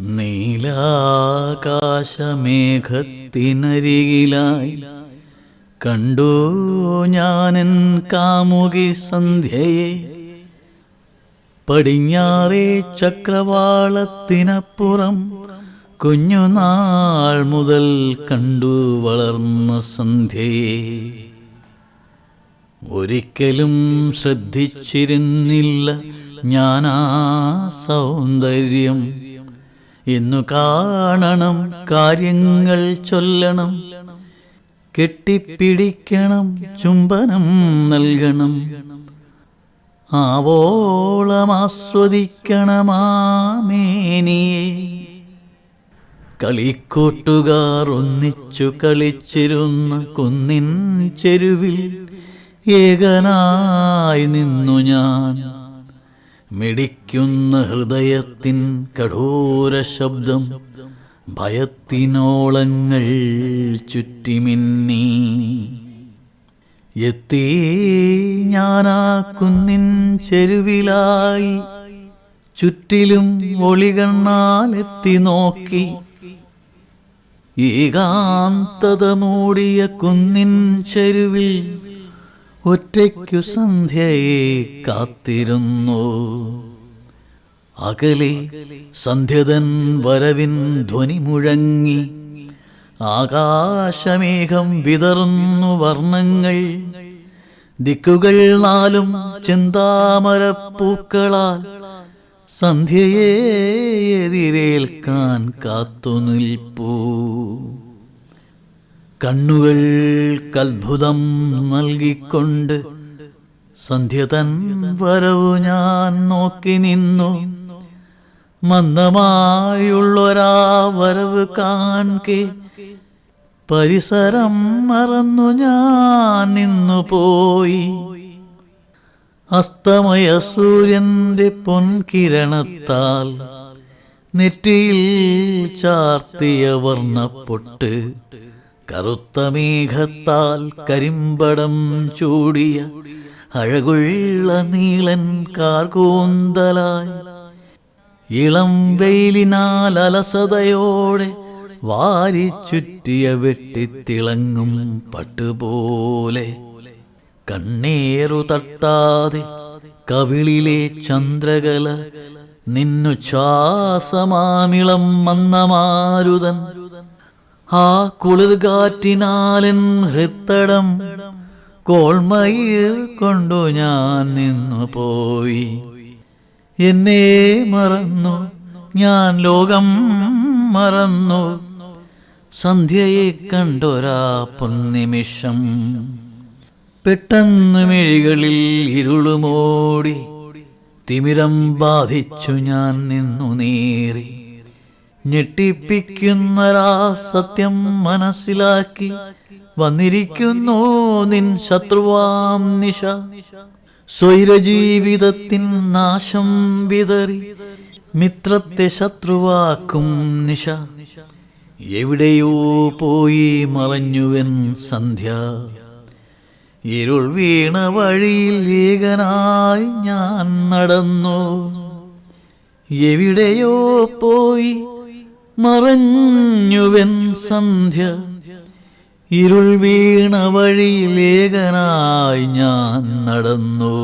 നീലാകാശമേഘത്തിനരികിലായി. കണ്ടു ഞാനൻ കാമുകി സന്ധ്യയെ. പടിഞ്ഞാറേ ചക്രവാളത്തിനപ്പുറം കുഞ്ഞുനാൾ മുതൽ കണ്ടു വളർന്ന സന്ധ്യയെ. ഒരിക്കലും ശ്രദ്ധിച്ചിരുന്നില്ല ഞാനാ സൗന്ദര്യം. ഇന്നു കാണണം കാര്യങ്ങൾ ചൊല്ലണം. കെട്ടിപ്പിടിക്കണം ചുംബനം നൽകണം. ആവോളം ആസ്വദിക്കണമാമേനിയെ. കളിക്കൂട്ടുകാർ ഒന്നിച്ചു കളിച്ചിരുന്ന കുന്നിൻ ചെരുവിൽ ഏകനായി നിന്നു ഞാൻ. മിടിക്കുന്ന ഹൃദയത്തിൻ കഠോര ശബ്ദം ഭയത്തിനോളങ്ങൾ ചുറ്റിമിന്നി. എത്തി ഞാനാ കുന്നിൻ ചെരുവിലായി ചുറ്റിലും ഒളികണ്ണാലെത്തി നോക്കി. ഏകാന്തത മൂടിയ കുന്നിൻ ചെരുവിൽ ഒറ്റയ്ക്കു സന്ധ്യയെ കാത്തിരുന്നു. അകലെ സന്ധ്യതൻ വരവിൻ ധ്വനി മുഴങ്ങി. ആകാശമേഘം വിതറുന്നു വർണങ്ങൾ. ദിക്കുകൾ നാലും ചിന്താമരപ്പൂക്കളാൽ സന്ധ്യയെ എതിരേൽക്കാൻ കാത്തുനിൽപ്പൂ. കണ്ണുകൾക്കത്ഭുതം നൽകിക്കൊണ്ട് സന്ധ്യ തൻ വരവു ഞാൻ നോക്കി നിന്നു. മന്ദമായുള്ളൊരാ വരവ് കാൺകെ പരിസരം മറന്നു ഞാൻ നിന്നു പോയി. അസ്തമയ സൂര്യന്റെ പൊൻകിരണത്താൽ നെറ്റിയിൽ ചാർത്തിയ വർണപ്പൊട്ട് കറുത്ത മേഘത്താൽ കരിമ്പടം ചൂടിയ അഴകുള്ള നീളൻ കാർകൂന്തലായി. ഇളം വെയിലിനാൽ അലസതയോടെ വാരിച്ചുറ്റിയ വെട്ടിത്തിളങ്ങും പട്ടുപോലെ. കണ്ണേറു തട്ടാതെ കവിളിലെ ചന്ദ്രകല നിന്നു ശ്വാസമാമിളം മന്നമാരുതൻ ആ കുളിർകാറ്റിനാലൻ ഹൃത്തടം കോൾമയിൽ കൊണ്ടു ഞാൻ നിന്നു പോയി. എന്നെ മറന്നു ഞാൻ ലോകം മറന്നു. സന്ധ്യയെ കണ്ടൊരാ പൊന്നിമിഷം. പെട്ടെന്ന് മിഴികളിൽ ഇരുളുമോടി തിമിരം ബാധിച്ചു ഞാൻ നിന്നു നേറി. ഞെട്ടിപ്പിക്കുന്നൊരാ സത്യം മനസ്സിലാക്കി വന്നിരിക്കുന്നു നിൻ ശത്രുവാം നിശ. സ്വൈരജീവിതത്തിൻ നാശം വിതറി മിത്രത്തെ ശത്രുവാക്കും നിശ. എവിടെയോ പോയി മറഞ്ഞുവൻ സന്ധ്യ. ഇരുൾ വീണ വഴിയിൽ ഏകനായി ഞാൻ നടന്നു. എവിടെയോ പോയി മറഞ്ഞുവൻ സന്ധ്യ. ഇരുൾ വീണ വഴിയിലേകനായി ഞാൻ നടന്നു.